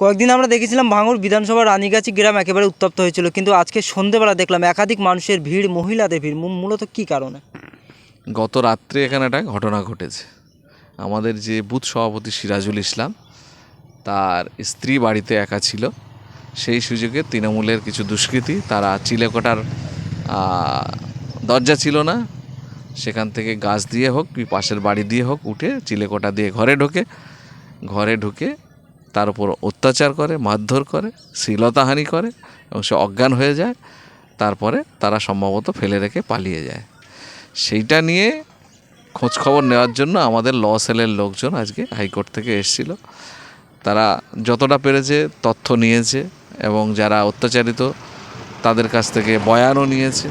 কয়েকদিন আমরা দেখেছিলাম ভাঙড় বিধানসভা রানীগাছি গ্রাম একেবারে উত্তপ্ত হয়েছিল, কিন্তু আজকে সন্ধেবেলা দেখলাম একাধিক মানুষের ভিড়, মহিলাদের ভিড় মূলত কী কারণে? গত রাত্রে এখানে একটা ঘটনা ঘটেছে। আমাদের যে বুথ সভাপতি সিরাজুল ইসলাম, তার স্ত্রী বাড়িতে একা ছিল। সেই সুযোগে তৃণমূলের কিছু দুষ্কৃতী, তারা চিলেকোটার দরজা ছিল না। সেখান থেকে গাছ দিয়ে হোক কি পাশের বাড়ি দিয়ে হোক, উঠে চিলেকোটা দিয়ে ঘরে ঢোকে। ঘরে ঢুকে তার উপর অত্যাচার করে, মারধর করে, শ্লীলতাহানি করে এবং সে অজ্ঞান হয়ে যায়। তারপরে তারা সম্ভবত ফেলে রেখে পালিয়ে যায়। সেইটা নিয়ে খোঁজ খবর নেওয়ার জন্য আমাদের ল সেলের লোকজন আজকে হাইকোর্ট থেকে এসেছিল। তারা যতটা পেরেছে তথ্য নিয়েছে এবং যারা অত্যাচারিত তাদের কাছ থেকে বয়ানও নিয়েছে।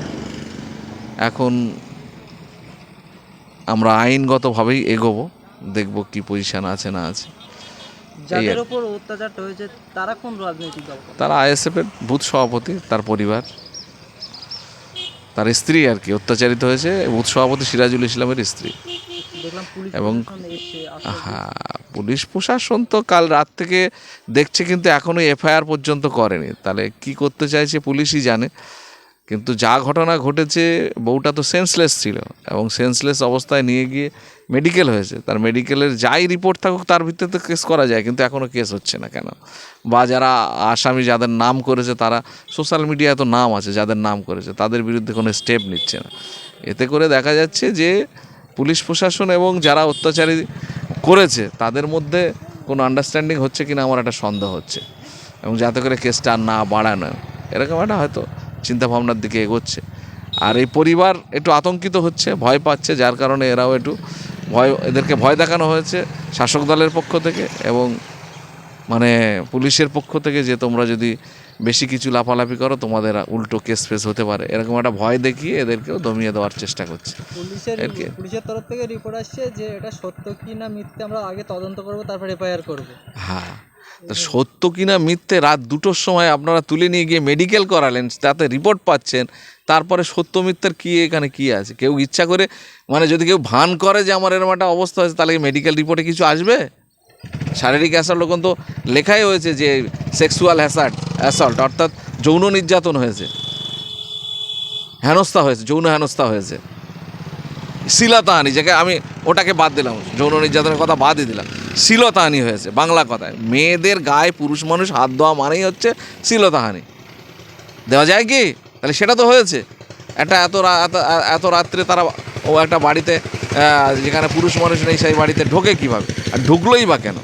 এখন আমরা আইনগতভাবেই এগোবো, দেখব কি পজিশান আছে না আছে। যাদের উপর অত্যাচারটা হয়েছে তারা কোন রাজনৈতিক দল? তারা আইএসএফের বুথ সভাপতি তার পরিবার। তার স্ত্রী আর কি অত্যাচারিত হয়েছে বুথ সভাপতি সিরাজুল ইসলামের স্ত্রী। এবং- হ্যাঁ পুলিশ প্রশাসন তো কাল রাত থেকে দেখছে কিন্তু এখনও এফআইআর পর্যন্ত করেনি। তাহলে কি করতে চাইছে পুলিশই জানে। কিন্তু যা ঘটনা ঘটেছে, বউটা তো সেন্সলেস ছিল এবং সেন্সলেস অবস্থায় নিয়ে গিয়ে মেডিকেল হয়েছে। তার মেডিকেলের যাই রিপোর্ট থাকুক, তার ভিত্তিতে কেস করা যায়, কিন্তু এখনও কেস হচ্ছে না কেন? বা যারা আসামি যাদের নাম করেছে, তারা সোশ্যাল মিডিয়ায় তো নাম আছে, যাদের নাম করেছে, তাদের বিরুদ্ধে কোনো স্টেপ নিচ্ছে না। এতে করে দেখা যাচ্ছে যে পুলিশ প্রশাসন এবং যারা অত্যাচারী করেছে, তাদের মধ্যে কোনো আন্ডারস্ট্যান্ডিং হচ্ছে কিনা, আমার একটা সন্দেহ হচ্ছে। এবং যাতে করে কেসটা না বাড়ানো এরকম একটা হয়তো চিন্তাভাবনার দিকে এগোচ্ছে। আর এই পরিবার একটু আতঙ্কিত হচ্ছে ভয় পাচ্ছে যার কারণে এরাও একটু ভয় এদেরকে ভয় দেখানো হয়েছে শাসক দলের পক্ষ থেকে এবং মানে পুলিশের পক্ষ থেকে যে তোমরা যদি বেশি কিছু লাফালাফি করো তোমাদের উল্টো কেস ফেস হতে পারে। এরকম একটা ভয় দেখিয়ে এদেরকেও দমিয়ে দেওয়ার চেষ্টা করছে। পুলিশের পুলিশের তরফ থেকে রিপোর্ট আসছে যে এটা সত্য কি না মিথ্যে আমরা আগে তদন্ত করব তারপর এফআইআর করব। হ্যাঁ। সত্য কিনা মিথ্যে রাত দুটোর সময় আপনারা তুলে নিয়ে গিয়ে মেডিকেল করালেন, তাতে রিপোর্ট পাচ্ছেন, তারপরে সত্য মিথ্যার কী, এখানে কী আছে? কেউ ইচ্ছা করে মানে যদি কেউ ভান করে যে আমার এরকম একটা অবস্থা হয়েছে, তাহলে মেডিকেল রিপোর্টে কিছু আসবে? শারীরিক অ্যাসল্ট ওখান তো লেখাই হয়েছে যে সেক্সুয়াল হ্যাসাল্ট অ্যাসল্ট অর্থাৎ যৌন নির্যাতন হয়েছে। হেনস্থা হয়েছে, যৌন হেনস্থা হয়েছে। শিলতাহানি, যাকে আমি ওটাকে বাদ দিলাম, যৌন নির্যাতনের কথা বাদই দিলাম। শিলতাহানি হয়েছে, বাংলা কথায়। মেয়েদের গায়ে পুরুষ মানুষ হাত দেওয়া মানেই হচ্ছে শিলতাহানি। দেওয়া যায় কি? তাহলে সেটা তো হয়েছে। একটা এত এত- রাত্রে তারা ও একটা বাড়িতে যেখানে পুরুষ মানুষ নেই, সেই বাড়িতে ঢোকে কীভাবে? আর ঢুকলোই বা কেন?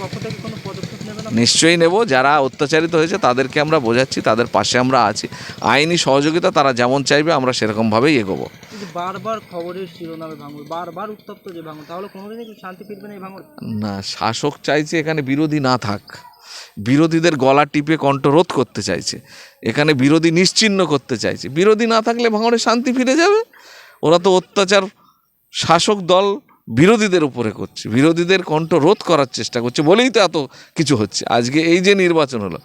পক্ষ থেকে কোনো পদক্ষেপ নিশ্চয়ই নেব। যারা অত্যাচারিত হয়েছে তাদেরকে আমরা বোঝাচ্ছি তাদের পাশে আমরা আছি। আইনি সহযোগিতা তারা যেমন চাইবে আমরা সেরকমভাবেই এগোবো। বারবার খবরের শিরোনামে বারবার উত্তপ্ত যে ভাঙর তাহলে কোনোদিনই শান্তি ফিরবে না এই ভাঙর না শাসক চাইছে এখানে বিরোধী না থাক। বিরোধীদের গলা টিপে কণ্ঠরোধ করতে চাইছে। এখানে বিরোধী নিশ্চিহ্ন করতে চাইছে। বিরোধী না থাকলে ভাঙড়ে শান্তি ফিরে যাবে? ওরা তো অত্যাচার শাসক দল বিরোধীদের উপরে করছে, বিরোধীদের কণ্ঠ রোধ করার চেষ্টা করছে বলেই তো এত কিছু হচ্ছে। আজকে এই যে নির্বাচন হলো,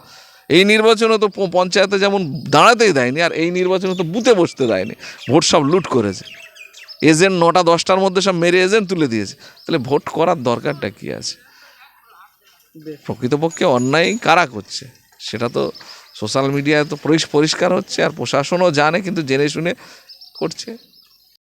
এই নির্বাচনে তো পঞ্চায়েতে যেমন দাঁড়াতেই দেয়নি, আর এই নির্বাচনে তো বুথে বসতে দেয়নি, ভোট সব লুট করেছে। এজেন্ট নটা দশটার মধ্যে সব মেরে এজেন্ট তুলে দিয়েছে। তাহলে ভোট করার দরকারটা কী আছে? প্রকৃতপক্ষে অন্যায় কারা করছে? সেটা তো সোশ্যাল মিডিয়ায় তো পরিষ্কার হচ্ছে, আর প্রশাসনও জানে, কিন্তু জেনে শুনে করছে।